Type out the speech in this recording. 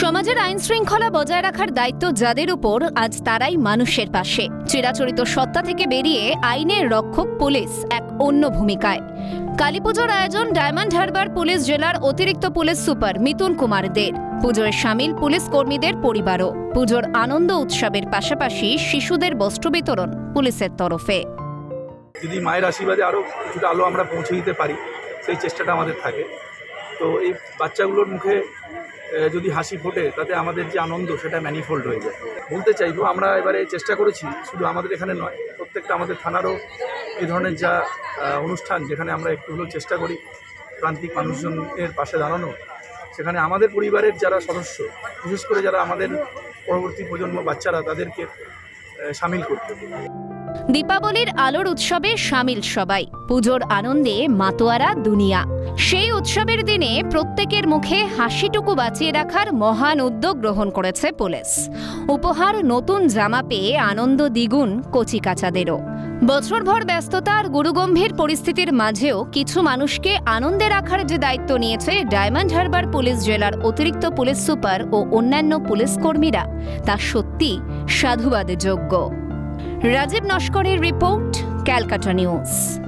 সমাজের আইন শৃঙ্খলা বজায় রাখার দায়িত্ব যাদের উপর আজ তারাই মানুষের পাশে। চিরাচরিত সত্তা থেকে বেরিয়ে আইনের রক্ষক পুলিশ এক অন্য ভূমিকায়। কালীপুজোর আয়োজন ডায়মন্ড হারবার পুলিশ জেলার অতিরিক্ত পুলিশ সুপার মিতুন কুমার দের। পুজোয় সামিল পুলিশ কর্মীদের পরিবারও। পুজোর আনন্দ উৎসবের পাশাপাশি শিশুদের বস্ত্র বিতরণ পুলিশের তরফে। যদি মায়ের আশীর্বাদে আরও কিছুটা আলো আমরা পৌঁছে দিতে পারি, সেই চেষ্টাটা আমাদের থাকে। তো এই বাচ্চাগুলোর মুখে যদি হাসি ফোটে, তাতে আমাদের যে আনন্দ, সেটা ম্যানিফোল্ড হয়ে যায়। বলতে চাইব, আমরা এবারে চেষ্টা করেছি, শুধু আমাদের এখানে নয়, প্রত্যেকটা আমাদের থানারও এই ধরনের যা অনুষ্ঠান, যেখানে আমরা একটু হলেও চেষ্টা করি প্রান্তিক মানুষজনের পাশে দাঁড়ানো, সেখানে আমাদের পরিবারের যারা সদস্য, বিশেষ করে যারা আমাদের পরবর্তী প্রজন্ম বাচ্চারা, তাদেরকে সামিল করতে দীপাবলির আলোর উৎসবে সামিল সবাই, পুজোর আনন্দে মাতোয়ারা দুনিয়া। সেই উৎসবের দিনে প্রত্যেকের মুখে হাসিটুকু বাঁচিয়ে রাখার মহান উদ্যোগ গ্রহণ করেছে পুলিশ। উপহার, নতুন জামা পেয়ে আনন্দ দ্বিগুণ কচিকাচাদেরও। বছরভর ব্যস্ততা আর গুরুগম্ভীর পরিস্থিতির মাঝেও কিছু মানুষকে আনন্দে রাখার যে দায়িত্ব নিয়েছে ডায়মন্ড হারবার পুলিশ জেলার অতিরিক্ত পুলিশ সুপার ও অন্যান্য পুলিশ কর্মীরা, তা সত্যি সাধুবাদের যোগ্য। রাজীব নস্করের রিপোর্ট, ক্যালকাটা নিউজ।